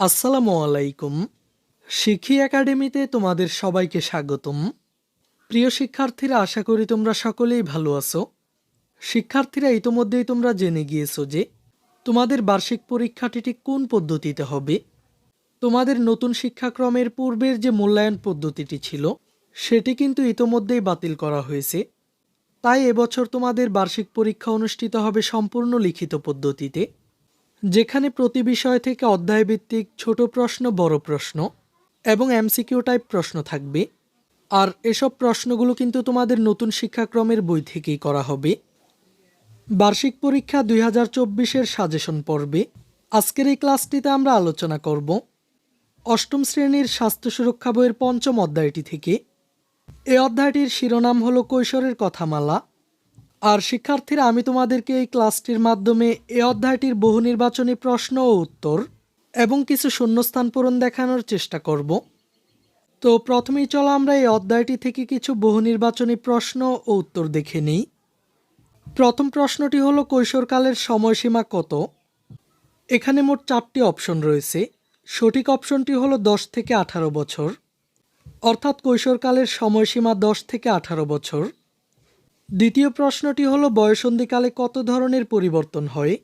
আসসালামু আলাইকুম। শিখি একাডেমিতে তোমাদের সবাইকে স্বাগতম। প্রিয় শিক্ষার্থীরা, আশা করি তোমরা সকলেই ভালো আছো। শিক্ষার্থীরা, ইতোমধ্যেই তোমরা জেনে গিয়েছো যে তোমাদের বার্ষিক পরীক্ষাটি ঠিক কোন পদ্ধতিতে হবে। তোমাদের নতুন শিক্ষাক্রমের পূর্বের যে মূল্যায়ন পদ্ধতিটি ছিল, সেটি কিন্তু ইতোমধ্যেই বাতিল করা হয়েছে। তাই এবছর তোমাদের বার্ষিক পরীক্ষা অনুষ্ঠিত হবে সম্পূর্ণ লিখিত পদ্ধতিতে। যেখানে প্রতি বিষয় থেকে অধ্যায়ভিত্তিক ছোট প্রশ্ন, বড় প্রশ্ন এবং এমসিকিউ টাইপ প্রশ্ন থাকবে। আর এসব প্রশ্নগুলো কিন্তু তোমাদের নতুন শিক্ষাক্রমের বই থেকেই করা হবে। বার্ষিক পরীক্ষা দুই হাজার চব্বিশের সাজেশন পর্বে। আজকের এই ক্লাসটিতে আমরা আলোচনা করব অষ্টম শ্রেণির স্বাস্থ্য সুরক্ষা বইয়ের পঞ্চম অধ্যায়টি থেকে। এই অধ্যায়টির শিরোনাম হলো কৈশোরের কথামালা। আর শিক্ষার্থীরা, আমি তোমাদেরকে এই ক্লাসটির মাধ্যমে এ অধ্যায়টির বহু নির্বাচনী প্রশ্ন ও উত্তর এবং কিছু শূন্যস্থান পূরণ দেখানোর চেষ্টা করব। তো প্রথমেই চলো আমরা এই অধ্যায়টি থেকে কিছু বহু নির্বাচনী প্রশ্ন ও উত্তর দেখে নিই। প্রথম প্রশ্নটি হলো, কৈশোরকালের সময়সীমা কত? এখানে মোট চারটি অপশন রয়েছে। সঠিক অপশনটি হলো, দশ থেকে আঠারো বছর। অর্থাৎ কৈশোরকালের সময়সীমা দশ থেকে আঠারো বছর। দ্বিতীয় প্রশ্নটি হলো, বয়সন্ধিকালে কত ধরনের পরিবর্তন হয়?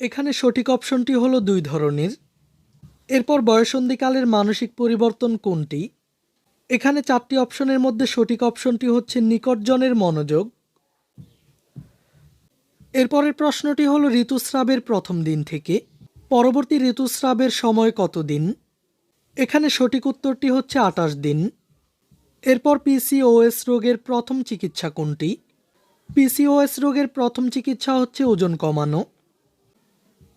এখানে সঠিক অপশনটি হলো দুই ধরনের। এরপর বয়সন্ধিকালের মানসিক পরিবর্তন কোনটি? এখানে চারটি অপশনের মধ্যে সঠিক অপশনটি হচ্ছে নিকটজনের মনোযোগ। এরপরের প্রশ্নটি হলো, ঋতুস্রাবের প্রথম দিন থেকে পরবর্তী ঋতুস্রাবের সময় কত দিন? এখানে সঠিক উত্তরটি হচ্ছে আটাশ দিন। এরপর পিসিওএস রোগের প্রথম চিকিৎসা কোনটি? পিসিওএস রোগের প্রথম চিকিৎসা হচ্ছে ওজন কমানো।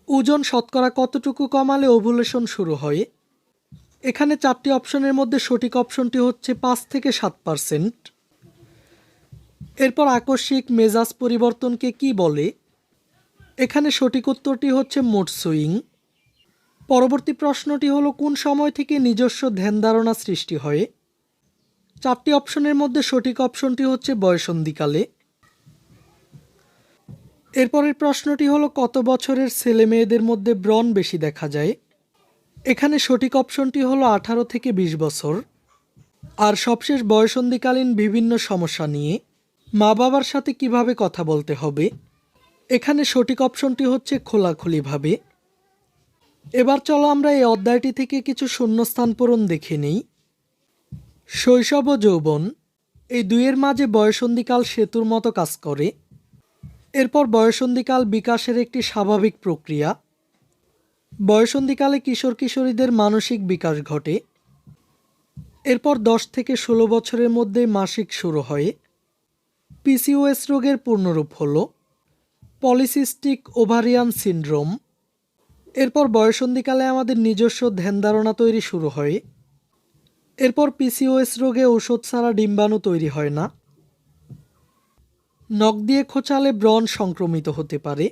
ওজন শতকরা কতটুকু কমালে ওভুলেশন শুরু হয়? এখানে চারটি অপশনের মধ্যে সঠিক অপশনটি হচ্ছে পাঁচ থেকে সাত পার্সেন্ট। এরপর আকস্মিক মেজাজ পরিবর্তনকে কি বলে? এখানে সঠিক উত্তরটি হচ্ছে মোট সুইং। পরবর্তী প্রশ্নটি হলো, কোন সময় থেকে নিজস্ব ধ্যান ধারণা সৃষ্টি হয়? চারটি অপশনের মধ্যে সঠিক অপশনটি হচ্ছে বয়সন্ধিকালে। এরপরের প্রশ্নটি হলো, কত বছরের ছেলে মেয়েদের মধ্যে ব্রণ বেশি দেখা যায়? এখানে সঠিক অপশনটি হলো, আঠারো থেকে বিশ বছর। আর সবশেষ বয়সন্ধিকালীন বিভিন্ন সমস্যা নিয়ে মা বাবার সাথে কীভাবে কথা বলতে হবে? এখানে সঠিক অপশনটি হচ্ছে, খোলাখুলিভাবে। এবার চলো আমরা এই অধ্যায়টি থেকে কিছু শূন্যস্থান পূরণ দেখে নিই। শৈশব ও যৌবন, এই দুইয়ের মাঝে বয়সন্ধিকাল সেতুর মতো কাজ করে। এরপর বয়সন্ধিকাল বিকাশের একটি স্বাভাবিক প্রক্রিয়া। বয়সন্ধিকালে কিশোর কিশোরীদের মানসিক বিকাশ ঘটে। এরপর দশ থেকে ষোলো বছরের মধ্যে মাসিক শুরু হয়। পিসিওএস রোগের পূর্ণরূপ হল পলিসিস্টিক ওভারিয়ান সিনড্রোম। এরপর বয়সন্ধিকালে আমাদের নিজস্ব ধ্যান ধারণা তৈরি শুরু হয়। এরপর পিসিওএস রোগে ঔষধ ছাড়া ডিম্বাণু তৈরি হয় না। নখ দিয়ে খোঁচালে ব্রণ সংক্রমিত হতে পারে।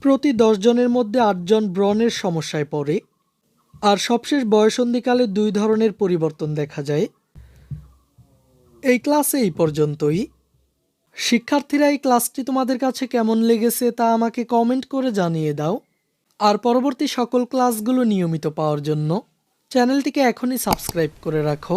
প্রতি দশজনের মধ্যে আটজন ব্রণের সমস্যায় পড়ে। আর সবশেষ বয়সন্ধিকালে দুই ধরনের পরিবর্তন দেখা যায়। এই ক্লাসে এই পর্যন্তই। শিক্ষার্থীরা এই ক্লাসটি তোমাদের কাছে কেমন লেগেছে তা আমাকে কমেন্ট করে জানিয়ে দাও। আর পরবর্তী সকল ক্লাসগুলো নিয়মিত পাওয়ার জন্য। চ্যানেলটিকে এখনই সাবস্ক্রাইব করে রাখো।